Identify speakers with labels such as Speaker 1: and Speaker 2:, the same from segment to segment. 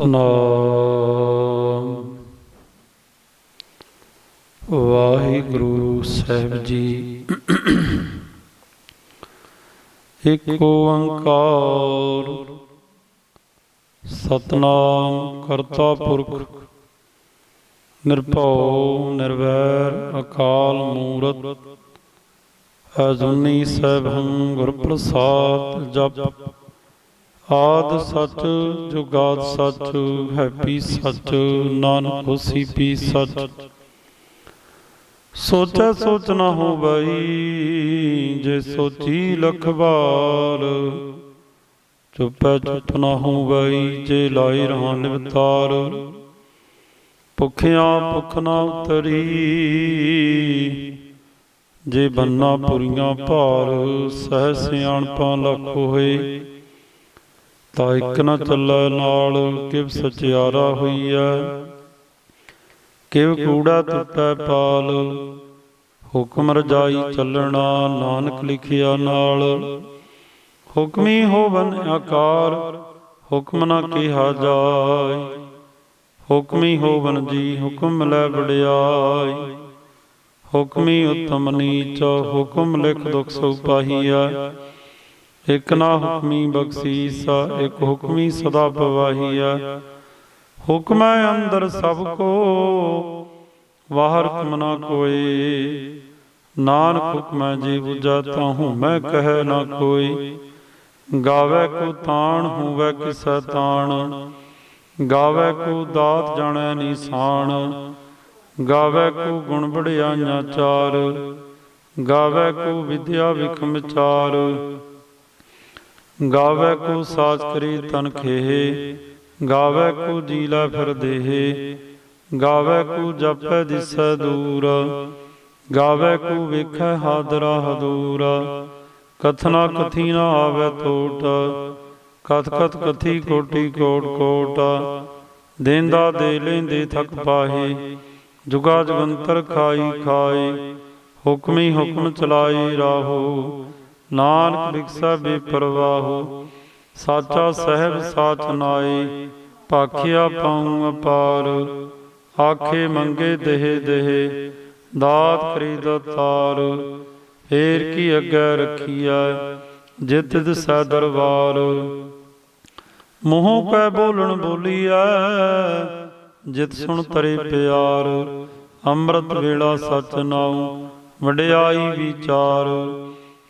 Speaker 1: ਸਤਨਾਮ ਵਾਹਿਗੁਰੂ ਸਾਹਿਬ ਜੀ। ਇਕ ਓੰਕਾਰ ਸਤਨਾਮ ਕਰਤਾ ਪੁਰਖ, ਨਿਰਭਉ, ਨਿਰਵੈਰ, ਅਕਾਲ ਮੂਰਤ, ਅਜੂਨੀ ਸੈਭੰ ਗੁਰ ਪ੍ਰਸਾਦ ਜਪ। ਆਦ ਸਚ ਜੁਗਾਦ ਸਚ ਹੈਪੀ ਸਚ ਨਾਨਕ ਹੋਸੀ ਪੀ ਸਚ ਸੋਚੈ ਸੋਚ ਨਾ ਹੋ ਜੇ ਸੋਚੀ ਲਖ ਬਾਰ ਚੁੱਪੈ ਚੁੱਪ ਨਾ ਹੋ ਬਈ ਜੇ ਲਾਈ ਰਹਾ ਨਿਵਤਾਰ ਭੁਖਿਆ ਭੁਖ ਨਾ ਉਤਰੀ, ਜੇ ਬੰਨਾ ਪੁਰੀਆਂ ਭਾਰ ਸਹਿ ਸਿਆਣਪਾਂ ਲੱਖ ਹੋਏ ਤਾਂ ਇੱਕ ਨਾ ਚੱਲੈ ਨਾਲ ਕਿਵ ਸਚਿਆਰਾ ਹੋਈਐ। ਕਿਵ ਕੂੜਾ ਟੁੱਟੈ ਪਾਲ, ਹੁਕਮ ਰਜਾਈ ਚੱਲਣਾ ਨਾਨਕ ਲਿਖਿਆ ਨਾਲ। ਹੁਕਮੀ ਹੋਵਨ ਆਕਾਰ, ਹੁਕਮ ਨਾ ਕਿਹਾ ਜਾਏ। ਹੁਕਮੀ ਹੋਵਨ ਜੀ ਹੁਕਮ ਲੈ ਵਡਿਆਈ ਹੁਕਮੀ ਉਤਮ ਨੀਚ, ਹੁਕਮ ਲਿਖ ਦੁਖ ਸੋ ਪਾਹੀਆ ਇਕ ਨਾ ਹੁਕਮੀ ਬਖਸ਼ੀਸ, ਇਕ ਹੁਕਮੀ ਸਦਾ ਪਵਾਹੀਆ। ਹੁਕਮੈ ਹੈ ਅੰਦਰ ਸਭ ਕੋ ਬਾਹਰ ਹੁਕਮ ਨਾ ਕੋਏ। ਨਾਨਕ ਹੁਕਮ ਜੀ ਬੁਝਾ ਤਾਹੂ, ਮੈਂ ਕਹੈ ਨਾ ਕੋਈ। ਗਾਵੇ ਕੋ ਤਾਣ, ਹੋਵੇ ਕਿਸੈ ਤਾਣ। ਗਾਵੇ ਕੋ ਦਾਤ ਜਾਣੈ ਨਿਸ਼ਾਨ ਗਾਵੇ ਕੋ ਗੁਣ ਬੜਿਆਈਆਂ ਚਾਰ। ਗਾਵੇ ਕੋ ਵਿਦਿਆ ਵਿਖਮ ਚਾਰ। ਗਾਵੇ ਕੋ ਸਾਚ ਕਰੀ ਤਨ ਖੇਹ, ਗਾਵੇ ਕੋ ਜੀਲਾ ਫਿਰ ਦੇਹ, ਗਾਵੇ ਕੋ ਜਪੈ ਦਿਸੈ ਦੂਰ, ਗਾਵੇ ਕੋ ਵੇਖੈ ਹਾਦਰਾ ਹਦੂਰ। ਕਥਨਾ ਕਥੀ ਨਾ ਆਵੇ ਟੋਟ ਕਥ ਕਥ ਕਥੀ ਕੋਟੀ ਕੋਟ ਕੋਟ। ਦੇਂਦਾ ਦੇ ਲੈਂਦੇ ਥਕ ਪਾਹੇ, ਜੁਗਾ ਜਗੰਤਰ ਖਾਈ ਖਾਏ, ਹੁਕਮੀ ਹੁਕਮ ਚਲਾਈ ਰਾਹੋ। ਨਾਨਕ ਬਿਕਸਾ ਬੇਪਰਵਾਹੋ ਸਾਚਾ ਸਹਿਬ ਸਾਚ ਨਾਏ ਪਾਖਿਆ ਪਾਉ ਅਪਾਰ, ਆਖੇ ਮੰਗੇ ਦੇਹ ਦੇਹ, ਦਾਤ ਕਰੀ ਦਤਾਰ ਫੇਰ ਕੀ ਅੱਗੇ ਰਖੀਐ, ਜਿਤ ਦਿਸੈ ਦਰਬਾਰ। ਮੂੰਹ ਕੈ ਬੋਲਣ ਬੋਲੀਐ, ਜਿਤ ਸੁਣ ਤਰੇ ਪਿਆਰ, ਅੰਮ੍ਰਿਤ ਵੇਲਾ ਸਚ ਨਾਉ, ਵਡਿਆਈ ਵਿਚਾਰ।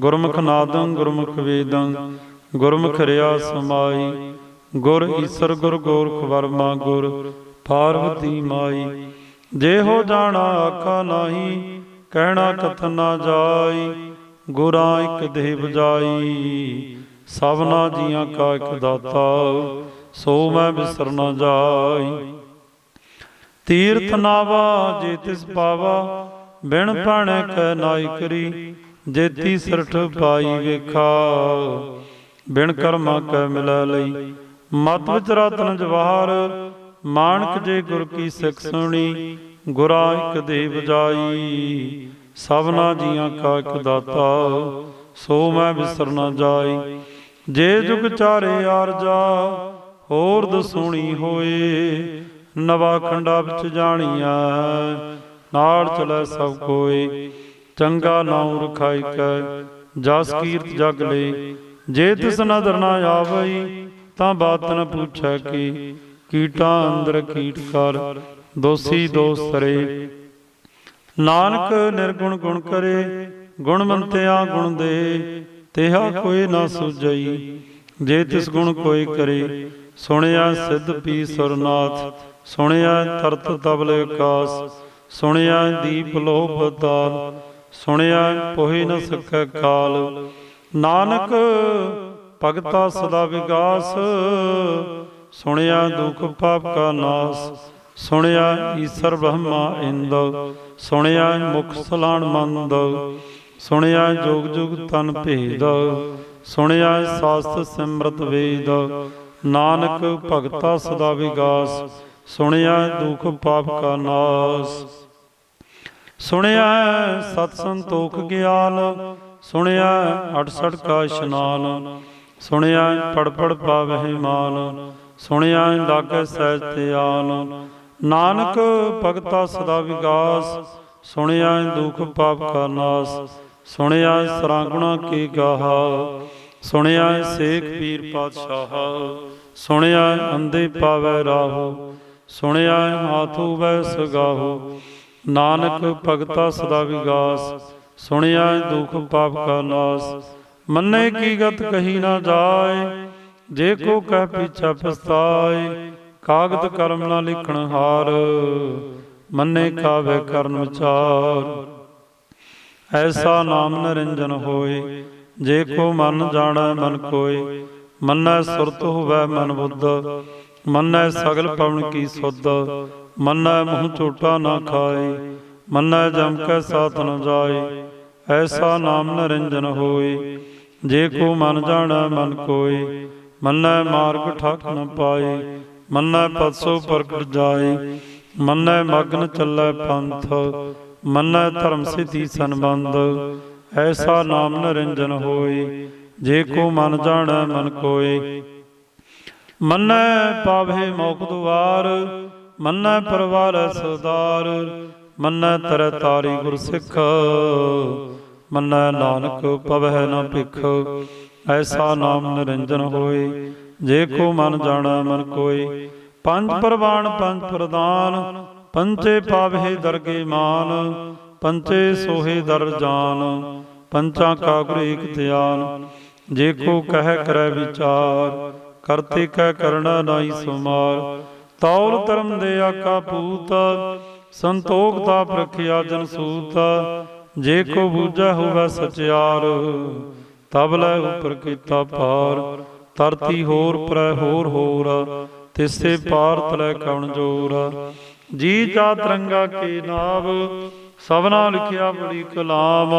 Speaker 1: ਗੁਰਮੁਖ ਨਾਦੰ, ਗੁਰਮੁਖ ਵੇਦੰ, ਗੁਰਮੁਖ ਰਿਆ ਸਮਾਈ। ਗੁਰ ਈਸਰ, ਗੁਰ ਗੋਰਖ ਵਰਮਾ, ਗੁਰ ਪਾਰਵਤੀ ਮਾਈ। ਜੇ ਹੋ ਜਾਣਾ ਆਖਾ ਨਾਹੀ, ਕਹਿਣਾ ਕਥਨ ਨਾ ਜਾਈ, ਗੁਰਾਂ ਇਕ ਦੇਹ ਬਜਾਈ ਸਭਨਾ ਜੀਆਂ ਕਾ ਇਕ ਦਾਤਾ, ਸੋ ਮੈਂ ਬਿਸਰ ਨਾ ਜਾਈ। ਤੀਰਥ ਨਾਵਾ ਜੇ ਤਿਸ ਪਾਵਾ, ਬਿਨ ਪਾਣੇ ਕੈ ਨਾਈ ਕਰੀ। ਜੇਤੀ ਸਰਠ ਪਾਈ ਵੇਖਾ, ਬਿਨ ਕਰਮਾ ਕੈ ਮਿਲੈ ਲਈ। ਮਤ ਵਿਚ ਰਤਨ ਜਵਾਹਰ, ਮਾਨਕ ਜੇ ਗੁਰ ਕੀ ਸਿੱਖ ਸੁਣੀ, ਗੁਰਾ ਇਕ ਦੇ ਬਜਾਈ ਸਭਨਾ ਜੀਆਂ ਕਾ ਇਕ ਦਾਤਾ, ਸੋ ਮੈਂ ਬਿਸਰ ਨਾ ਜਾਈ। ਜੇ ਜੁਗ ਚਾਰੇ ਆਰਜਾ ਹੋਰ ਦਸੂਣੀ ਹੋਏ। ਨਵਾ ਖੰਡਾ ਵਿੱਚ ਜਾਣੀਐ, ਨਾਲ ਚਲੇ ਸਭ ਕੋਏ। ਚੰਗਾ ਨਾਮ ਰਖਾਈ ਕੈ, ਜਸ ਕੀਰਤ ਜਗ ਲੈ। ਜੇ ਤਿਸ ਨਦਰ ਨਾ ਆਵਈ, ਤਾਂ ਬਾਤ ਨ ਪੁੱਛੈ ਕੀ। ਕੀਟਾਂ ਅੰਦਰ ਕੀਟ ਕਰ, ਦੋਸੀ ਦੋਸ ਨਾਨਕ ਨਿਰਗੁਣ ਗੁਣ ਕਰੇ ਗੁਣਵੰਤਿਆ ਗੁਣ ਦੇ। ਤਿਹਾ ਕੋਈ ਨਾ ਸੁਜਈ ਜੇ ਤਿਸ ਗੁਣ ਕੋਈ ਕਰੇ। ਸੁਣਿਆ ਸਿੱਧ ਪੀ ਸੁਰਨਾਥ, ਸੁਣਿਆ ਤਰਤ ਤਬਲ ਆਕਾਸ ਸੁਣਿਆ ਦੀਪ ਲੋਭ ਤਾਲ ਸੁਣਿਆ ਪੋਹੇ ਨ ਸਕੈ ਕਾਲ। ਨਾਨਕ ਭਗਤਾ ਸਦਾ ਵਿਗਾਸ। ਸੁਣਿਆ ਦੁਖ ਪਾਪ ਕਾ ਨਾਸ। ਸੁਣਿਆ ਈਸ਼ਰ ਬ੍ਰਹਮਾ ਇੰਦ। ਸੁਣਿਆ ਮੁਖ ਸਲਾਣ ਮੰਦ। ਸੁਣਿਆ ਜੋਗ ਜੁਗ ਤਨ ਭੇਦ। ਸੁਣਿਆ ਸਾਸਤ ਸਿਮਰਤ ਵੇਦ। ਨਾਨਕ ਭਗਤਾ ਸਦਾ ਵਿਗਾਸ। ਸੁਣਿਆ ਦੁਖ ਪਾਪ ਕਾ ਨਾਸ। ਸੁਣਿਆ ਸਤ ਸੰਤੋਖ ਗਿਆਨ, ਸੁਣਿਆ 68 ਕਾ ਇਸ਼ਨਾਨ, ਸੁਣਿਆ ਪੜ ਪੜ ਪਾਵਹਿ ਮਾਨ, ਸੁਣਿਆ ਲਾਗੈ ਸਹਿਜ ਧਿਆਨ। ਨਾਨਕ ਭਗਤਾ ਸਦਾ ਵਿਗਾਸ, ਸੁਣਿਆ ਦੁਖ ਪਾਪ ਕਾ ਨਾਸ, ਸੁਣਿਆ ਸਰਾਗੁਣਾ ਕੀ ਗਾਹਾ, ਸੁਣਿਆ ਸੇਖ ਪੀਰ ਪਾਤਸ਼ਾਹ, ਸੁਣਿਆ ਅੰਦੇ ਪਾਵੈ ਰਾਹੋ, ਸੁਣਿਆ ਹਾਥੂ ਵੈ ਸਗਾਹੋ ਨਾਨਕ ਭਗਤਾ ਸਦਾ ਵਿਗਾਸ, ਸੁਣਿਆ ਦੁਖ ਪਾਪ ਕਾ ਨਾਸ। ਮੰਨੇ ਕੀ ਗਤ ਕਹੀ ਨਾ ਜਾਏ, ਜੇ ਕੋ ਕਹਿ ਪਿਛਾ ਪਛਤਾਏ, ਕਾਗਦ ਕਰਮ ਨਾ ਲਿਖਣ ਹਾਰ, ਮੰਨੇ ਕਾਵੇ ਕਰਨ ਵਿਚਾਰ। ਐਸਾ ਨਾਮ ਨਰਿੰਜਨ ਹੋਏ, ਜੇ ਕੋ ਮਨ ਜਾਣੈ ਮਨ ਕੋਏ, ਮੰਨੈ ਸੁਰਤ ਹੋਵੈ ਮਨ ਬੁੱਧ, ਮੰਨੈ ਸਗਲ ਪਵਨ ਕੀ ਸੁਧ। ਮੰਨੈ ਮੂੰਹ ਝੋਟਾ ਨਾ ਖਾਏ, ਮੰਨੈ ਜਮ ਕੈ ਸਾਥ ਨ ਜਾਏ, ਐਸਾ ਨਾਮ ਨਰਿੰਜਨ ਹੋਏ। ਜੇ ਕੋ ਮਨ ਜਾਣੈ ਮਨ ਕੋਏ, ਮੰਨੈ ਮਾਰਗ ਠਾਕ ਨ ਪਾਏ, ਮੰਨੈ ਪਤਸੋ ਪ੍ਰਗਟ ਜਾਏ। ਮੰਨੈ ਮਗਨ ਚੱਲੈ ਪੰਥ, ਮੰਨੈ ਧਰਮ ਸਿਧੀ ਸੰਬੰਧ, ਐਸਾ ਨਾਮ ਨਰਿੰਜਨ ਹੋਏ। ਜੇ ਕੋ ਮਨ ਜਾਣੈ ਮਨ ਕੋਏ, ਮੰਨੈ ਪਾਵੇ ਮੋਖ ਦੁਆਰ ਮੰਨੈ ਪਰਵਾਰ ਸਰਦਾਰ, ਮੰਨੈ ਤਰ ਤਾਰੀ ਗੁਰ ਸਿੱਖ ਮੰਨੈ ਨਾਨਕ ਪਵਹਿ ਨ ਭਿਖ। ਐਸਾ ਨਾਮ ਨਿਰੰਜਨ ਹੋਏ, ਜੇ ਕੋ ਮਨ ਜਾਣੈ ਮਨ ਕੋਏ। ਪੰਜ ਪ੍ਰਵਾਨ, ਪੰਜ ਪ੍ਰਦਾਨ ਪੰਚੇ ਪਾਵੇ ਦਰਗੇ ਮਾਨ ਪੰਚੇ ਸੋਹੇ ਦਰ ਜਾਨ, ਪੰਚਾਂ ਕਾ ਗੁਰ ਏਕ ਧਿਆਨ। ਜੇ ਕੋ ਕਹਿ ਕਰੈ ਵਿਚਾਰ, ਕਰਤੇ ਕਹਿ ਕਰਣਾ ਨਾਈ ਸੁਮਾਰ। ਤੌਲ ਧਰਮ ਦੇ ਆਕਾ ਪੂਤ ਸੰਤੋਖ ਦਾ ਪ੍ਰਖਿਆ ਜਨ ਸੂਤ, ਜੇ ਕੋ ਬੂਝਾ ਹੋਵੇ ਸਚਿਆਰ, ਤਬ ਲੈ ਉਪਰ ਕੀਤਾ ਪਾਰ ਧਰਤੀ ਹੋਰ ਪਰੈ ਹੋਰ ਹੋਰ ਤਿਸੇ ਪਾਰ ਤਲੇ ਕਵਣ ਜੋਰ। ਜੀ ਜਾ ਤਰੰਗਾ ਕੇ ਨਾਮ ਸਭਨਾ ਲਿਖਿਆ ਬੜੀ ਕਲਾਮ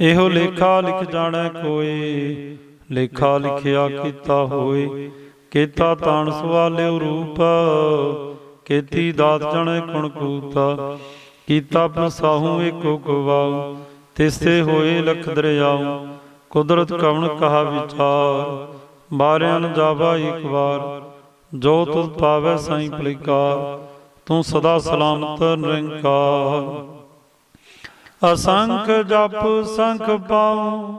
Speaker 1: ਇਹੋ ਲੇਖਾ ਲਿਖ ਜਾਣੈ ਕੋਈ, ਲੇਖਾ ਲਿਖਿਆ ਕੀਤਾ ਹੋਏ ਕੀਤਾ ਤਾਣ ਸਵਾਲਿਓ ਰੂਪ, ਕੀਤੀ ਦਾਤ ਜਣੈ ਕੁਣ ਕੂਤਾ ਕੀਤਾ ਪਸਾਹੂ ਏਕੋ ਗਵਾਉ, ਤਿਸਤੇ ਹੋਏ ਲਖ ਦਰਿਆਉ, ਕੁਦਰਤ ਕਵਣ ਕਹਾ ਵਿਚਾਰ ਬਾਰਿਆਂ ਜਾਵਾ ਇੱਕ ਵਾਰ, ਜੋ ਤੁਧ ਪਾਵੈ ਸਾਈ ਭਲਿਕਾਰ ਤੂੰ ਸਦਾ ਸਲਾਮਤ ਨਿਰੰਕਾਰ। ਅਸੰਖ ਜਪ ਸੰਖ ਪਾਉ,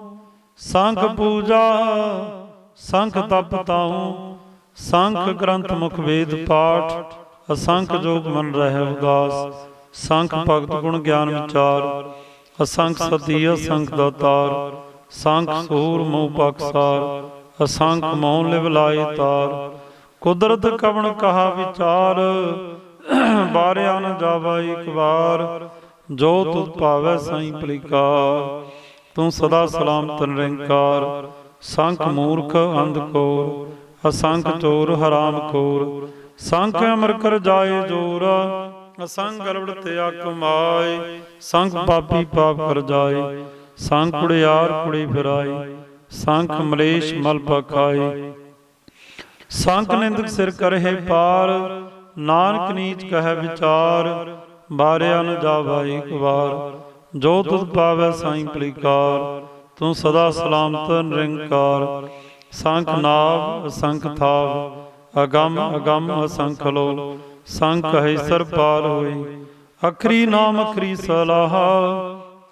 Speaker 1: ਸੰਖ ਪੂਜਾ, ਸੰਖ ਤਪ ਤਾਉ ਸੰਖ ਗ੍ਰੰਥ ਮੁਖ ਵੇਦ ਪਾਠ ਅਸੰਖ ਜੋਗ ਮਨ ਰਹਿ ਉਦਾਸ ਸੰਖ ਭਗਤ ਗੁਣ ਗਿਆਨ ਵਿਚਾਰ ਅਸੰਖ ਸਤੀ ਅਸੰਖ ਦਾਤਾਰ ਸੰਖ ਸੂਰ ਮੋਹ ਪਕਸਾਰ ਅਸੰਖ ਮੋਹ ਲਿਵ ਲਾਏ ਤਾਰ ਕੁਦਰਤ ਕਵਣ ਕਹਾ ਵਿਚਾਰ ਬਾਰਿਆ ਨ ਜਾਵਾ ਇੱਕ ਵਾਰ ਜੋ ਤੁਧ ਭਾਵੈ ਸਾਈ ਭਲਿਕਾਰ ਤੂੰ ਸਦਾ ਸਲਾਮਤ ਨਿਰੰਕਾਰ। ਸੰਖ ਮੂਰਖ ਅੰਧ ਕੋਰ। ਅਸੰਖ ਚੋਰ ਹਰਾਮ ਖੋਰ। ਸੰਖ ਅਮਰ ਕਰ ਜਾਏ ਜੋਰ। ਅਸੰਖ ਗਲਵੜ ਤਿਆ ਕਮਾਏ ਸੰਖ ਪਾਪੀ ਪਾਪ ਕਰ ਜਾਏ। ਸੰਖ ਕੁੜਿਆਰ ਕੁੜੀ ਫਿਰਾਏ। ਸੰਖ ਮਲੇਸ਼ ਮਲ ਪਖਾਏ ਸੰਖ ਨਿੰਦਕ ਸਿਰ ਕਰਹਿ ਪਾਰ। ਨਾਨਕ ਨੀਚ ਕਹੈ ਵਿਚਾਰ। ਬਾਰਿਆ ਨ ਜਾਵਾ ਇੱਕ ਵਾਰ। ਜੋ ਤੁਧ ਪਾਵੈ ਸਾਈ ਭਲਿਕਾਰ। ਤੂੰ ਸਦਾ ਸਲਾਮਤ ਨਿਰੰਕਾਰ। ਸੰਖ ਨਾਭ ਅਸੰਖ ਥਾਵ, ਅਗੰਮ ਅਗੰਮ ਅਸੰਖ ਲੋ ਸੰਖ ਹੈ ਸਰ ਹੋਈ ਅਖਰੀ ਨਾਮ, ਅਖਰੀ ਸਲਾਹਾ,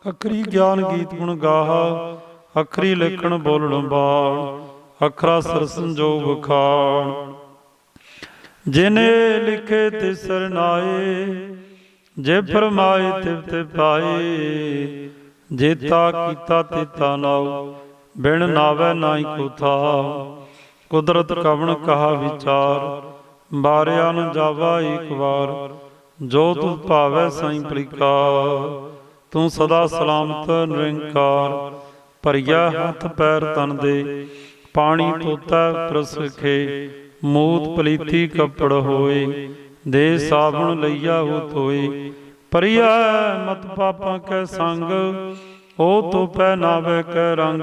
Speaker 1: ਅਖਰੀ ਗਿਆਨ ਗੀਤ ਗੁਣ ਗਾਹਾ, ਅਖਰੀ ਲਿਖਣ ਬੋਲਣ ਬਾਣ ਅਖਰਾ ਸਰ ਸੰਜੋਗ ਖਾਣ ਜਿਨੇ ਲਿਖੇ ਤੇ ਸਰਨਾਏ ਜੇ ਫਰਮਾਏ ਤਿਵ ਤੇ ਪਾਏ ਜੇਤਾ ਕੀਤਾ ਤੇਤਾ ਨਾਉ ਬਿਨ ਨਾਵੇ ਨਾਹੀ ਕੋ ਕੁਦਰਤ ਕਵਣ ਕਹਾ ਵਿਚਾਰ, ਬਾਰਿਆ ਨ ਜਾਵਾ ਇੱਕ ਵਾਰ, ਜੋ ਤੁ ਭਾਵੈ ਸਾਈ ਪ੍ਰਕਾਰ, ਤੂੰ ਸਦਾ ਸਲਾਮਤ ਨਿਰੰਕਾਰ, ਭਰੀਆ ਹੱਥ ਪੈਰ ਤਨ ਦੇ, ਪਾਣੀ ਤੋਤਾ ਪ੍ਰਸਖੇ ਮੂਤ ਪਲੀਤੀ ਕਪੜ ਹੋਏ, ਦੇ ਸਾਬਣ ਲਈਆ ਹੋ ਧੋਏ ਪਰਿਆ ਮਤ ਪਾਪਾਂ ਕੈ ਸੰਗ ਉਹ ਤੋ ਪੈ ਨਾਵੇ ਕੈ ਰੰਗ,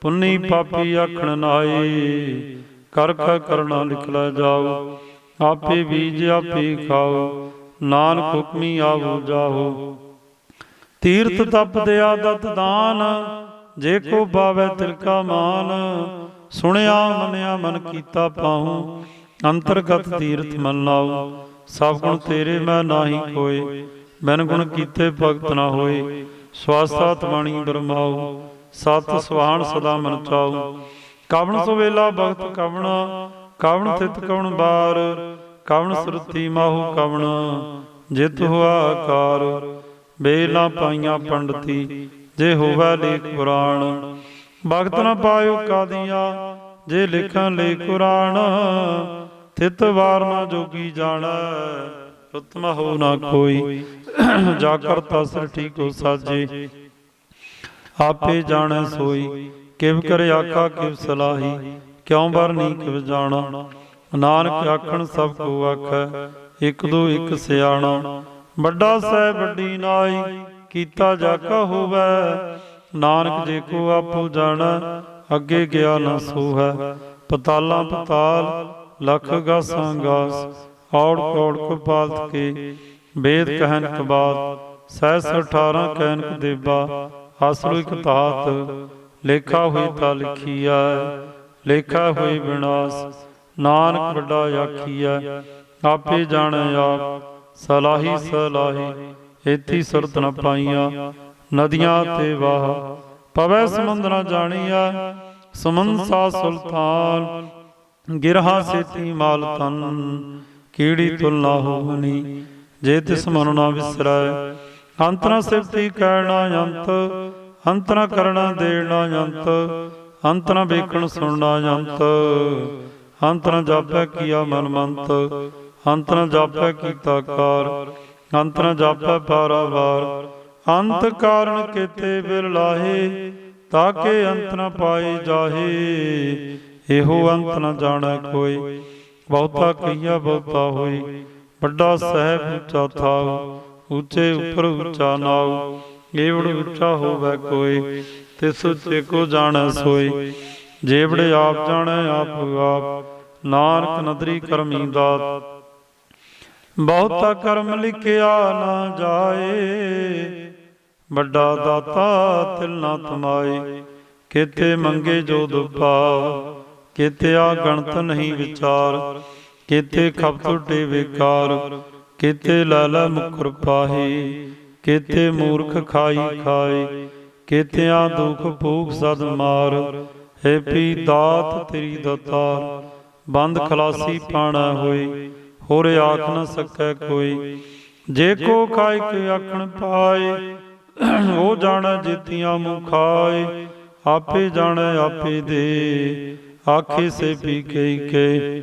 Speaker 1: ਪੁੰਨੀ ਪਾਪੀ ਆਖਣ ਨਾਏ ਕਰ ਕਰ ਕਰਣਾ ਨਿਕਲਾ ਜਾਓ ਆਪੇ ਬੀਜ ਆਪੇ ਖਾਓ ਨਾਨਕ ਹੁਕਮੀ ਆਵੋ ਜਾਓ ਤੀਰਥ ਤਪ ਦਿਆ ਦਤ ਦਾਨ, ਜੇ ਕੋ ਬਾਵੇ ਤਿਲ ਕਾ ਮਾਨ, ਸੁਣਿਆ ਮੰਨਿਆ ਮਨ ਕੀਤਾ ਪਾਉ ਅੰਤਰਗਤ ਤੀਰਥ ਮਨ ਲਾਉ ਸਭ ਗੁਣ ਤੇਰੇ ਮੈਂ ਨਾਹੀ ਕੋਏ ਬਿਨ ਗੁਣ ਕੀਤੇ ਭਗਤ ਨਾ ਹੋਏ। ਸਵਾਸਤ ਬਾਣੀ ਬਰਮਾਉ ਸਤ ਸੁਹਾਣ ਸਦਾ ਮਨ ਚਾਉ। ਕਵਣ ਸੁਵੇਲਾ ਭਗਤ ਕਵਣ ਕਵਣ ਤਿਤ ਕਵਣ ਬਾਰ ਕਵਣ ਸੁਰਤੀ ਮਾਹੂ ਕਵਣ ਜਿਤ ਹੋਆ ਆਕਾਰ ਬੇਲਾ ਪਾਈਆਂ ਪੰਡਤੀ ਜੇ ਹੋਵੇ ਲੇਖ ਪੁਰਾਣ ਭਗਤ ਨ ਪਾਇਓ ਕਾਦੀਆਂ ਜੇ ਲਿਖਾਂ ਲੇ ਕੁਰਾਨ ਤਿਤ ਵਾਰ ਨਾ ਜੋਗੀ ਜਾਣੈ। ਉਤਮ ਹੋ ਨਾ ਕੋਈ। ਜਾ ਕਰਤਾ ਸਰ ਠੀਕੋ ਸਾਜੇ। ਆਪੇ ਜਾਣੈ ਸੋਈ। ਕਿਵ ਕਰ ਆਖਾ ਕਿਵ ਸਲਾਹੀ। ਕਿਉ ਬਰਨੀ ਕਿਵ ਜਾਣਾ। ਨਾਨਕ ਆਖਣ ਸਭ ਕੋ ਆਖੈ। ਇਕ ਦੋ ਇਕ ਸਿਆਣਾ। ਵੱਡਾ ਸਹਿ ਵੱਡੀ ਨਾਈ ਕੀਤਾ ਜਾ ਕਾ ਹੋਵੈ। ਨਾਨਕ ਜੇ ਕੋ ਆਪੋ ਜਾਣਾ, ਅੱਗੇ ਗਿਆ ਨਾ ਸੋਹੈ। ਪਤਾਲਾਂ ਪਤਾਲ, ਲਖ ਗਾਸਾਂ ਗਾਸ। ਔੜ ਕੌੜ ਕੋ ਪਾਲਤ ਕੇ। ਵੇਦ ਕਹਿਨ ਕਬਾਤ ਸਹਿਸ 18 ਕਹਿਨ ਦੇਬਾ। ਹਾਸਲੋ ਇਕ ਤਾਤ ਲੇਖਾ ਹੋਈ ਤਾਂ ਲਿਖੀਐ, ਲੇਖਾ ਹੋਈ ਵਿਨਾਸ਼ ਨਾਨਕ ਵੱਡਾ ਆਖੀਐ, ਆਪੇ ਜਾਣੈ ਆਪ। ਸਲਾਹੀ ਸਲਾਹੀ ਏਤੀ ਸੁਰਤ ਨ ਪਾਈਆਂ ਨਦੀਆਂ ਤੇ ਵਾਹ, ਪਵੈ ਸਮੁੰਦ ਨ ਜਾਣੀਐ। ਸਮੁੰਦ ਸਾ ਸੁਲਤਾਨ, ਗਿਰਹਾ ਸੇਤੀ ਮਾਲ ਤਨ ਕੀੜੀ ਤੁਲ ਨਾ ਹੋਵਨੀ? ਜੇ ਤਿਸ ਮਨ ਨਾ ਵਿਸਰੈ ਅੰਤ ਨ ਸਿਫਤੀ ਕਹਿਣਾ ਅੰਤ ਅੰਤ ਨ ਕਰਣਾ ਦੇਣਾ ਅੰਤ ਅੰਤ ਨ ਵੇਖਣ ਸੁਣਨਾ ਅੰਤ ਅੰਤ ਨ ਜਾਪੈ ਕੀਆ ਮਨ ਮੰਤ ਅੰਤ ਨ ਜਾਪੈ ਕੀਤਾ ਕਾਰ ਅੰਤ ਨ ਜਾਪੈ ਪਾਰਾਵਾਰ ਅੰਤ ਕਾਰਨ ਕੀਤੇ ਬਿਰ ਲਾਹੇ ਤਾਕੇ ਅੰਤ ਨ ਪਾਏ ਜਾਹੇ। ਇਹੋ ਅੰਤ ਨ ਜਾਣੈ ਕੋਈ। ਬਹੁਤਾ ਕਈਆ ਬਹੁਤਾ ਹੋਈ। ਵੱਡਾ ਸਹਿਬ ਉੱਚਾ ਥਾਉ ਉੱਚੇ ਉੱਪਰ ਉੱਚਾ ਨਾਉ। ਏਵੜ ਉੱਚਾ ਹੋਵੇ ਕੋਈ, ਤਿਸ ਉੱਚੇ ਕੋ ਜਾਣੈ ਸੋਈ। ਜੇਵੜੇ ਆਪ ਜਾਣੈ ਆਪ ਆਪ, ਨਾਨਕ ਨਦਰੀ ਕਰਮੀ ਦਾਤ। ਬਹੁਤਾ ਕਰਮ ਲਿਖਿਆ ਨਾ ਜਾਏ, ਵੱਡਾ ਦਾਤਾ ਤਿਲ ਨਾ ਤਮਾਏ। ਕਿਤੇ ਮੰਗੇ ਜੋ ਦੁਪਾ ਕਿਤਿਆ ਗਣਤ ਨਹੀਂ ਵਿਚਾਰ ਕਿਤੇ ਖਪ ਟੁੱਟੇ ਵਿਕਾਰ ਕਿਤੇ ਲਾਲਾ ਮੁਕਰ ਪਾਹੀ ਕਿਤੇ ਮੂਰਖ ਖਾਈ ਖਾਏ ਕਿਤੇ ਦੁਖ ਭੂਖ ਸਦ ਮਾਰ, ਹੈ ਪੀ ਦਾਤ ਤੇਰੀ ਦਤਾਰ ਬੰਦ ਖਲਾਸੀ ਪਾਣਾ ਹੋਈ ਹੋਰ ਆਖ ਨ ਸਕੈ ਕੋਈ, ਜੇ ਕੋ ਕਾਇਕ ਆਖਣ ਪਾਏ, ਉਹ ਜਾਣੈ ਜੀਤੀਆਂ ਮੁਖਾਏ ਆਪੇ ਜਾਣੈ ਆਪੇ ਦੇ ਆਖੇ ਸੇ ਪੀ ਕਈ ਕੇ।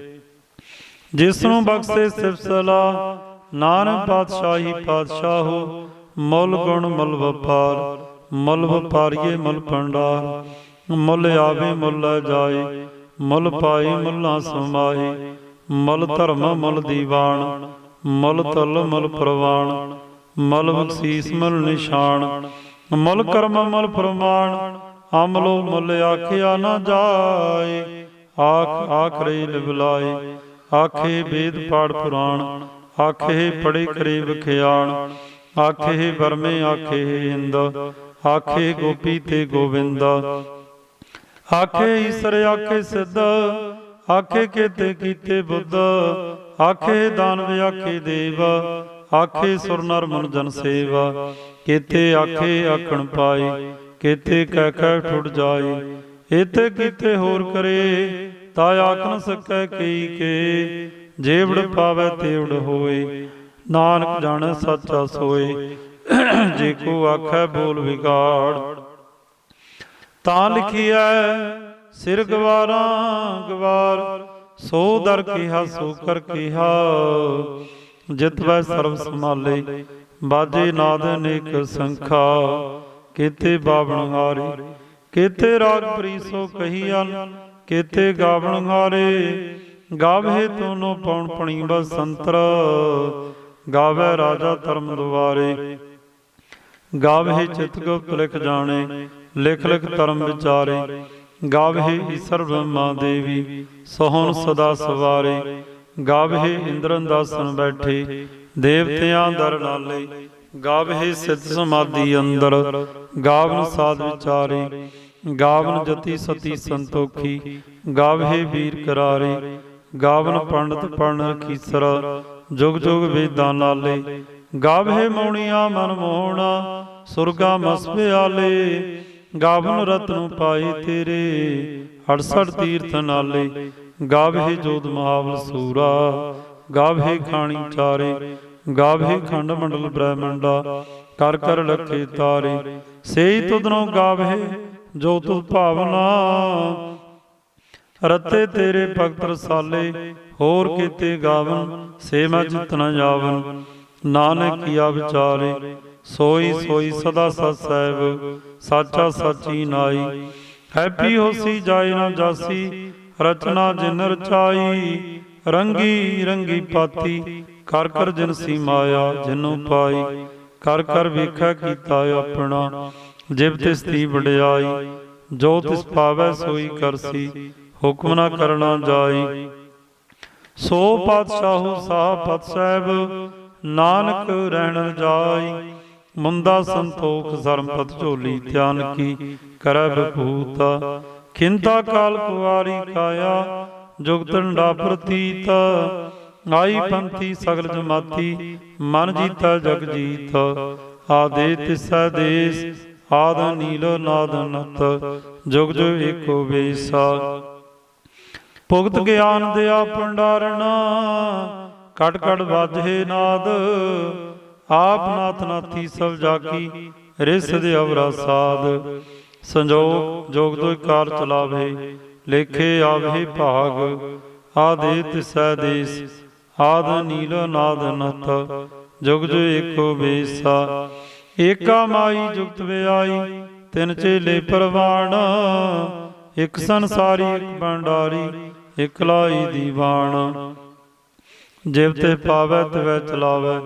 Speaker 1: ਜਿਸ ਨੂੰ ਬਖਸ਼ੇ ਸਿਫਸਲਾ ਨਾਨਕ ਪਾਤਸ਼ਾਹੀ ਪਾਤਸ਼ਾਹੋ ਮੁੱਲ ਗੁਣ ਮੁੱਲ ਵਪਾਰ, ਮੁੱਲ ਵਪਾਰੀਏ ਮੁੱਲ ਭੰਡਾਰ, ਮੁੱਲ ਆਵੇ ਮੁੱਲ ਜਾਏ, ਮੁੱਲ ਪਾਈ ਮੁੱਲਾਂ ਸਮਾਏ, ਮੁੱਲ ਧਰਮ ਮੁੱਲ ਦੀਵਾਨ, ਮੁੱਲ ਤਲ ਮੁੱਲ ਪ੍ਰਵਾਨ, ਮੁੱਲ ਬਖਸ਼ੀਸ ਮੁੱਲ ਨਿਸ਼ਾਨ, ਮੁੱਲ ਕਰਮ ਮੁੱਲ ਪ੍ਰਮਾਣ ਅਮਲੋ ਮੁੱਲ ਆਖਿਆ ਨਾ ਜਾਏ। ਆਖ, ਆਖਰੇ ਲਿਬਲਾਏ ਆਖੇ ਵੇਦ ਪਾੜ ਪੁਰਾਣ। ਆਖੇ ਪੜੇ ਕਰੇ ਵਿਖਿਆਣ। ਆਖੇ ਬਰਮੇ ਆਖੇ ਹਿੰਦ। ਆਖੇ ਗੋਪੀ ਤੇ ਗੋਵਿੰਦ। ਆਖੇ ਈਸਰ, ਆਖੇ ਸਿੱਧ। ਆਖੇ ਕੀਤੇ ਕੀਤੇ ਬੁੱਧ। ਆਖੇ ਦਾਨਵ, ਆਖੇ ਦੇਵ। ਆਖੇ ਸੁਰ ਨਰ ਮਨ ਜਨ ਸੇਵਾ। ਕੀਤੇ ਆਖੇ ਆਖਣ ਪਾਈ ਕੀਤੇ ਕਹਿ ਕਹਿ ਠੁੱਟ ਜਾਏ ਇਤੇ ਕੀਤੇ ਹੋਰ ਕਰੇ, ਤਾ ਆਖ ਨ ਸਕੈ ਕਈ ਕੇ, ਜੇਵੜ ਪਾਵੇ ਤੇਵੜ ਹੋਏ, ਨਾਨਕ ਜਾਣੈ ਸੱਚਾ ਸੋਏ, ਜੇ ਕੋ ਆਖੈ ਬੋਲ ਵਿਗਾੜ। ਤਾਂ ਲਿਖਿਐ, ਸਿਰ ਗਵਾਰਾਂ ਗਵਾਰ, ਸੋ ਦਰ ਕਿਹਾ, ਸੋ ਕਰ ਕਿਹਾ ਜਿਤ ਵੈ ਸਰਬ ਸਮਾਲੇ ਬਾਜੇ ਨਾਦ ਨੇਕ ਸੰਖਾ। ਕੀਤੇ ਬਾਵਣ ਹਾਰੇ? ਕੀਤੇ ਰਾਗ ਪ੍ਰੀਸੋ ਕਹੀਆਂ ਕੀਤੇ ਗਾਵਣ ਹਾਰੇ? ਗਾਵੇ ਤੋਨੋ ਪਉਣ ਪਣੀ ਬਸੰਤਰ ਗਾਵੇ ਰਾਜਾ ਧਰਮ ਦੁਆਰੇ। ਗਾਵੇ ਚਿਤ ਗੁਪਤ ਲਿਖ ਜਾਣੇ, ਲਿਖ ਲਿਖ ਧਰਮ ਵਿਚਾਰੇ। ਗਾਵੇ ਈਸ਼ਰ ਬ੍ਰਹਮਾ ਦੇਵੀ, ਸੋਹਣ ਸਦਾ ਸਵਾਰੇ। ਗਾਵੇ ਇੰਦਰਨ ਦਾਸਨ ਬੈਠੇ, ਦੇਵਤਿਆਂ ਦਰ ਨਾਲੇ। ਗਾਵੇ ਸਿੱਧ ਸਮਾਧੀ ਅੰਦਰ। ਗਾਵਨ ਸਾਧ ਵਿਚਾਰੇ, ਗਾਵਨ ਜਤੀ ਸਤੀ ਸੰਤੋਖੀ ਗਾਵੇ ਵੀਰ ਕਰਾਰੇ, ਗਾਵਨ ਪੰਡਤ ਪੜਨ ਰਖੀਸਰ ਜੁਗ ਜੁਗ ਵੇਦਾਂ ਨਾਲੇ ਗਾਵੇ ਮੌਣੀਆਂ ਮਨ ਮੋਹਣਾ, ਸੁਰਗਾ ਮਸ ਪਿਆਲੇ, ਗਾਵਨ ਰਤਨ ਪਾਏ ਤੇਰੇ 68 ਤੀਰਥ ਨਾਲੇ ਗਾਵੇ ਜੋਤ ਮਹਾਵਲ ਸੂਰਾ ਗਾਵੇ ਖਾਣੀ ਚਾਰੇ ਗਾਵੇ ਖੰਡ ਮੰਡਲ ਬ੍ਰਹਮੰਡਾ, ਕਰ ਕਰ ਲਖੇ ਤਾਰੇ ਸੇਈ ਤੁਧਨੋਂ ਗਾਵੇ ਜੋ ਤੁਧ ਭਾਵਨਾ। ਰਤੇ ਤੇਰੇ ਭਗਤ ਰਸਾਲੇ ਹੋਰ ਕੀਤੇ ਗਾਵਨ ਸੇ ਮੈਂ ਚਿਤ ਨ ਜਾਵਨ। ਨਾਨਕ ਕੀਆ ਵਿਚਾਰੇ ਸੋਈ ਸੋਈ ਸਦਾ ਸਤ ਸਹਿਬ ਸਾਚਾ ਸਾਚੀ ਨਾਈ। ਹੈਪੀ ਹੋਸੀ ਜਾਏ ਨਾ ਜਾਸੀ ਰਚਨਾ ਜਿਨ ਰਚਾਈ ਰੰਗੀ ਰੰਗੀ ਪਾਤੀ ਕਰ ਕਰ ਜਿਨਸੀ ਮਾਇਆ ਜਿਨੂੰ ਪਾਈ। ਕਰ ਕਰ ਵੇਖਿਆ ਕੀਤਾ ਆਪਣਾ ਜਿਵ ਤਿਸ ਦੀ ਵਡਿਆਈ, ਜੋ ਤਿਸ ਪਾਵੈ ਸੋਈ ਕਰਸੀ ਹੁਕਮ ਨਾ ਕਰਨਾ ਜਾਈ। ਸੋ ਪਾਤਸ਼ਾਹੂ ਸਾਹ ਪਤ ਸਾਹਿਬ, ਨਾਨਕ ਰਹਿਣ ਜਾਈ। ਮੁੰਦਾ ਸੰਤੋਖ ਧਰਮਪਤ ਝੋਲੀ ਧਿਆਨ ਕੀ, ਕਰੈ ਬਪੂਤ ਖਿੰਤਾ ਕਾਲ ਕੁਵਾਰੀ ਕਾਇਆ ਜੁਗਤੰਡਾ ਪ੍ਰਤੀਤ। ਆਈ ਪੰਥੀ ਸਗਲ ਜਮਾਤੀ, ਮਨ ਜੀਤਾ ਜਗ ਜੀਤ। ਆਦੇ ਤਿਸੈ ਦੇਸ, ਆਦ ਨੀਲ ਨਾਦ ਨਤ ਜੁਗ ਜੁਗ ਏਕੋ ਵੇਸਾ ਭੁਗਤ ਗਿਆਨ ਦਿਆ ਭੰਡਾਰਣਾ ਕਟ ਕਟ ਵਾਜੇ ਨਾਦ। ਆਪ ਨਾਥ ਨਾਥੀ ਸਭ ਜਾਕੀ ਰਿਸ ਦੇ ਅਵਰਾ ਸਾਧ ਸੰਜੋਗ ਜੋਗ ਦੋਇ ਕਾਰ ਚਲਾਵੇ, ਲੇਖੇ ਆਵੇ ਭਾਗ ਆਦੇ ਤਿਸੈ ਦੇਸ। ਆਦ ਨੀਲ ਨਾਦ ਨਤ ਜੁਗ ਜੁਗ ਏਕੋ ਵੇਸਾ ਏਕਾ ਮਾਈ ਜੁਗਤ ਵਿਆਈ, ਤਿਨ ਚੇਲੇ ਪਰਵਾਣ। ਇਕ ਸੰਸਾਰੀ, ਇਕ ਭੰਡਾਰੀ, ਇਕ ਲਾਈ ਦੀਵਾਨ। ਜਿਵ ਤੇ ਪਾਵੈ, ਤਵੈ ਚਲਾਵੈ,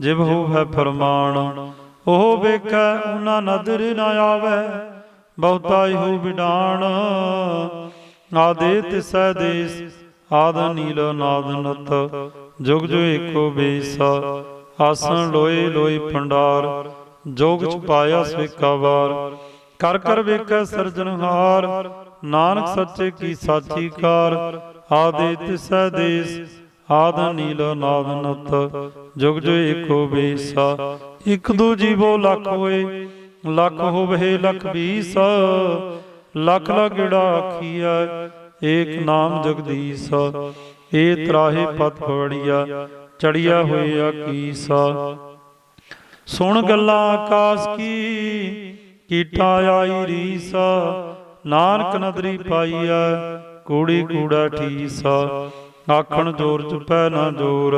Speaker 1: ਜਿਵ ਹੋਵੈ ਫਰਮਾਨ। ਉਹ ਵੇਖੈ, ਉਹਨਾਂ ਨਦਰ ਨਾ ਆਵੈ, ਬਹੁਤਾ ਇਹੋ ਵਿਡਾਣ ਆਦੇ ਤਿਸੈ ਦੇਸ ਆਦ ਨੀਲ ਨਾਦ ਨਤ ਜੁਗ ਜੁਗ ਏਕੋ ਬੇਸ, ਆਸਣ ਲੋਏ ਲੋਏ ਭੰਡਾਰ, ਜੋਗ ਚ ਪਾਇਆ ਕਰ ਕਰ ਵੇਖੈ ਸਿਰਜਣਹਾਰ ਨਾਨਕ ਸੱਚੇ ਕੀ ਸਾਚੀ ਕਾਰ, ਆਦੇ ਤਿਸੈ ਦੇਸ, ਆਦ ਨੀਲ ਨਾਦ ਨਤ ਜੁਗ ਜੁਗ ਏਕੋ ਬੇਸਾ, ਇਕ ਦੂ ਜੀਵੋ ਲੱਖ ਹੋਏ, ਲੱਖ ਹੋਵੇ ਲੱਖ ਵੀਸ ਲੱਖ ਲਗੜਾ ਆਖੀਐ ਏਕ ਨਾਮ ਜਗਦੀਸ਼, ਏ ਤਰਾਹੇ ਪਤ ਫੜੀਆ ਚੜਿਆ ਹੋਇਆ ਕੀਸਾ ਸੁਣ ਗੱਲਾਂ ਆਕਾਸ ਕੀ, ਕੀਟਾ ਆਈ ਰੀਸ। ਨਾਨਕ ਨਦਰੀ ਪਾਈਐ, ਕੂੜੀ ਕੂੜਾ ਠੀਸ। ਆਖਣ ਜੋਰ ਚੁਪੈ ਨਾ ਜੋਰ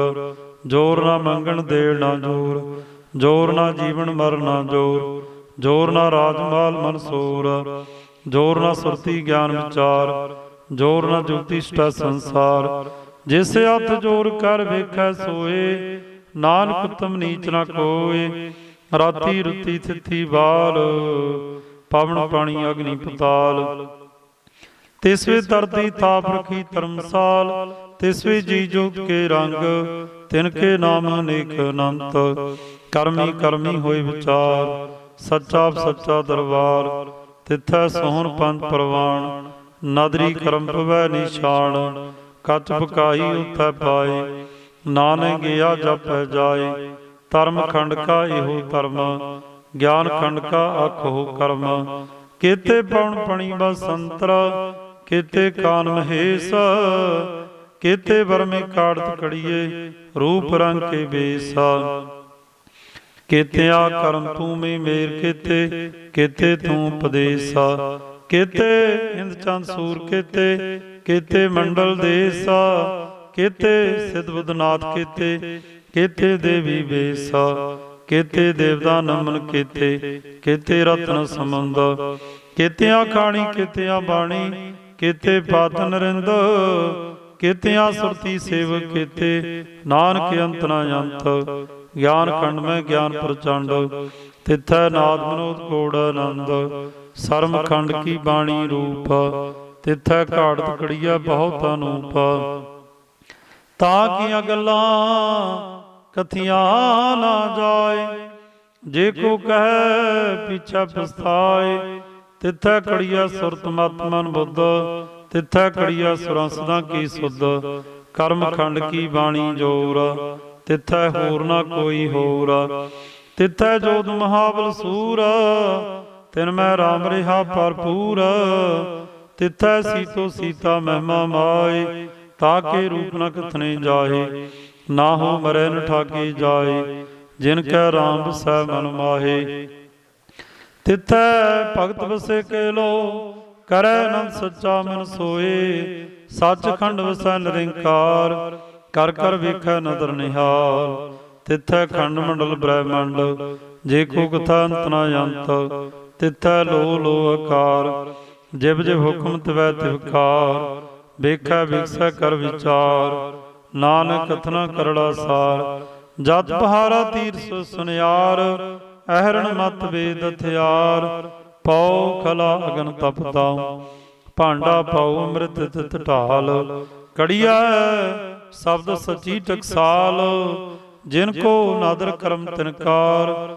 Speaker 1: ਜੋਰ ਨਾ ਮੰਗਣ ਦੇਣ ਨਾ ਜੋਰ ਜੋਰ ਨਾ ਜੀਵਨ ਮਰਨਾ ਜੋਰ ਜੋਰ ਨਾ ਰਾਜਮਾਲ ਮਨਸੂਰ ਜੋਰ ਨਾ ਸੁਰਤੀ ਗਿਆਨ ਵਿਚਾਰ। ਜੋਰ ਨਾ ਜੁਗਤੀ ਸਟਾ ਸੰਸਾਰ। ਜਿਸ ਹੱਥ ਜੋਰ ਕਰ ਵੇਖੈ ਸੋਏ, ਨਾਨਕ ਤਮ ਨੀਚ ਨਾ ਕੋਏ। ਰਾਤੀ ਰੁੱਤੀ ਥਿੱਤੀ ਬਾਲ, ਪਵਨ ਪਾਣੀ ਅਗਨੀ ਪਤਾਲ। ਤਿਸਵੇ ਧਰਤੀ ਥਾਪ ਰਖੀ ਧਰਮਸਾਲ ਤਿਸਵੇ ਜੀ ਜੋਗ ਕੇ ਰੰਗ, ਤਿਨ ਕੇ ਨਾਮ ਅਨੇਕ ਅਨੰਤ। ਕਰਮੀ ਕਰਮੀ ਹੋਏ ਵਿਚਾਰ, ਸੱਚਾ ਸੱਚਾ ਦਰਬਾਰ, ਤਿੱਥੈ ਸੋਹਣ ਪੰਜ ਪ੍ਰਵਾਨ। ਨਦਰੀ ਕਰਮ ਪਵੈ ਨਿਸ਼ਾਨ, ਕੱਚ ਬਕਾਈ ਉਥੈ ਪਾਏ ਨਾਨਕ ਗਿਆ ਜਪੈ ਜਾਏ, ਧਰਮ ਖੰਡ ਕਾ ਇਹੋ ਧਰਮ, ਗਿਆਨ ਖੰਡ ਕਾ ਆਖੋ ਕਰਮ। ਕੀਤੇ ਪਉਣ ਪਣੀ ਬਸੰਤਰ ਕੀਤੇ ਕਾਨ ਮਹੇਸ਼, ਕੀਤੇ ਵਰਮੇ ਕਾੜਤ ਕੜੀਏ, ਰੂਪ ਰੰਗ ਕੇ ਬੇਸਾ ਕੀਤਿਆ ਕਰਮ ਤੂੰ ਮੇ ਮੇਰ ਕੀਤੇ ਕੀਤੇ ਤੂੰ ਪਦੇਸਾ ਕੀਤੇ ਇੰਦ ਚੰਦ ਸੂਰ ਕੀਤੇ ਕੀਤੇ ਮੰਡਲ ਦੇਸਾ, ਕੀਤੇ ਸਿਧ ਬੁੱਧਨਾਥ ਕੀਤੇ ਕੀਤੇ ਦੇਵੀ ਬੇਸਾ, ਕੀਤੇ ਦੇਵਤਾ ਨਮਨ ਕੀਤੇ ਕੀਤੇ ਰਤਨ ਸੰਬੰਧ ਕੀਤਿਆਂ ਖਾਣੀ, ਕੀਤਿਆਂ ਬਾਣੀ, ਕਿਤੇ ਪਾਤ ਨਰਿੰਦ, ਕੀਤਿਆਂ ਸੁਰਤੀ ਸੇਵਕ ਕੀਤੇ, ਨਾਨਕ ਅੰਤ ਨਾ ਅੰਤ, ਗਿਆਨ ਖੰਡ ਮੈਂ ਗਿਆਨ ਪ੍ਰਚੰਡ, ਤਿਥੈ ਨਾਦ ਮਨੋਦ ਕੋੜ ਆਨੰਦ ਸਰਮ ਖੰਡ ਕੀ ਬਾਣੀ ਰੂਪ, ਤਿਥੈ ਘਾੜਤ ਕੜੀਆ ਬਹੁਤ ਅਨੂਪ। ਤਾਂ ਕੀਆਂ ਗੱਲਾਂ ਕਥੀਆਂ ਨਾ ਜਾਏ, ਜੇ ਕੋ ਕਹੈ ਪਿਛਾ ਪਛਤਾਏ, ਤਿਥੈ ਕੜੀਆ ਸੁਰਤ ਮਤ ਬੁੱਧ, ਤਿਥੈ ਕੜੀਆ ਸੁਰਾਂ ਸਦਾ ਕੀ ਸੁਧ। ਕਰਮ ਖੰਡ ਕੀ ਬਾਣੀ ਜੋਰ, ਤਿਥੈ ਹੋਰ ਨਾ ਕੋਈ ਹੋਰ। ਤਿਥੈ ਜੋਤ ਮਹਾਬਲ ਸੂਰ ਤਿਨ ਮੈਂ ਰਾਮ ਰਿਹਾ ਭਰਪੂਰ। ਤਿਥੈ ਸੀਤੋ ਸੀਤਾ ਮਹਿਮਾ ਮਾਏ, ਤਾਕੇ ਰੂਪ ਨ ਕਥਨੇ ਜਾਏ। ਨਾ ਹੋ ਮਰੈ ਨ ਠਾਗੇ ਜਾਏ, ਜਿਨ ਕੈ ਰਾਮ ਬਸੈ ਮਨ ਮਾਹੇ। ਤਿਥੈ ਭਗਤ ਵਸੇ ਕੇ ਲੋ ਕਰੈ ਅਨੰਦ ਸੱਚਾ ਮਨ ਸੋਏ। ਸੱਚਖੰਡ ਵਸੈ ਨਿਰੰਕਾਰ, ਕਰ ਕਰ ਵੇਖੈ ਨਦਰ ਨਿਹਾਲ ਤਿਥੈ ਖੰਡ ਮੰਡਲ ਬ੍ਰਹਿਮੰਡ, ਜੇ ਕੋ ਕਥਾ ਅੰਤ ਨਾ ਅੰਤ। ਤਿਥੈ ਲੋ ਲੋ ਆਕਾਰ ਜਿਵ ਜਿਵ ਹੁਕਮ ਤਵੈ ਤਿਵਕਾਰ ਵੇਖੈ ਵਿਖਸੈ ਕਰ ਵਿਚਾਰ, ਨਾਨਕ ਕਥਨਾ ਕਰੜਾ ਸਾਰ, ਜਤ ਪਹਾਰਾ ਤੀਰ ਸੁਨਿਆਰ, ਅਹਰਣ ਮਤ ਵੇਦ ਹਥਿਆਰ, ਪਉ ਖਲਾ ਅਗਨ ਤਪਤਾ ਭਾਂਡਾ ਪਾਉ ਅੰਮ੍ਰਿਤ ਤਿਤ ਢਾਲ ਕੜੀਆ ਸ਼ਬਦ ਸਚੀ ਟਕਸਾਲ, ਜਿਨ ਕੋ ਨਾਦਰ ਕਰਮ ਤਿਨਕਾਰ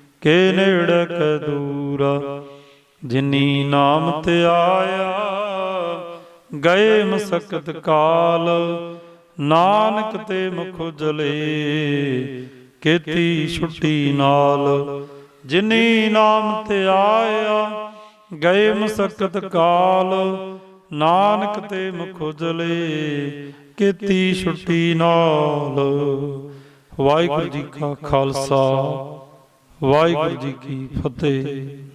Speaker 1: ਕੇ ਨੇੜੇ ਕੈ ਦੂਰਾ, ਜਿਨੀ ਨਾਮ ਤੇ ਆਇਆ, ਗਏ ਮਸਕਤ ਕਾਲ, ਨਾਨਕ ਤੇ ਮੁਖ ਜਲੇ, ਕੀਤੀ ਛੁੱਟੀ ਨਾਲ, ਜਿਨੀ ਨਾਮ ਤੇ ਆਇਆ, ਗਏ ਮਸਕਤ ਕਾਲ, ਨਾਨਕ ਤੇ ਮੁਖ ਜਲੇ, ਕੀਤੀ ਛੁੱਟੀ ਨਾਲ। ਵਾਹਿਗੁਰੂ ਜੀ ਕਾ ਖਾਲਸਾ। ਵਾਹਿਗੁਰੂ ਜੀ ਕੀ ਫਤਿਹ।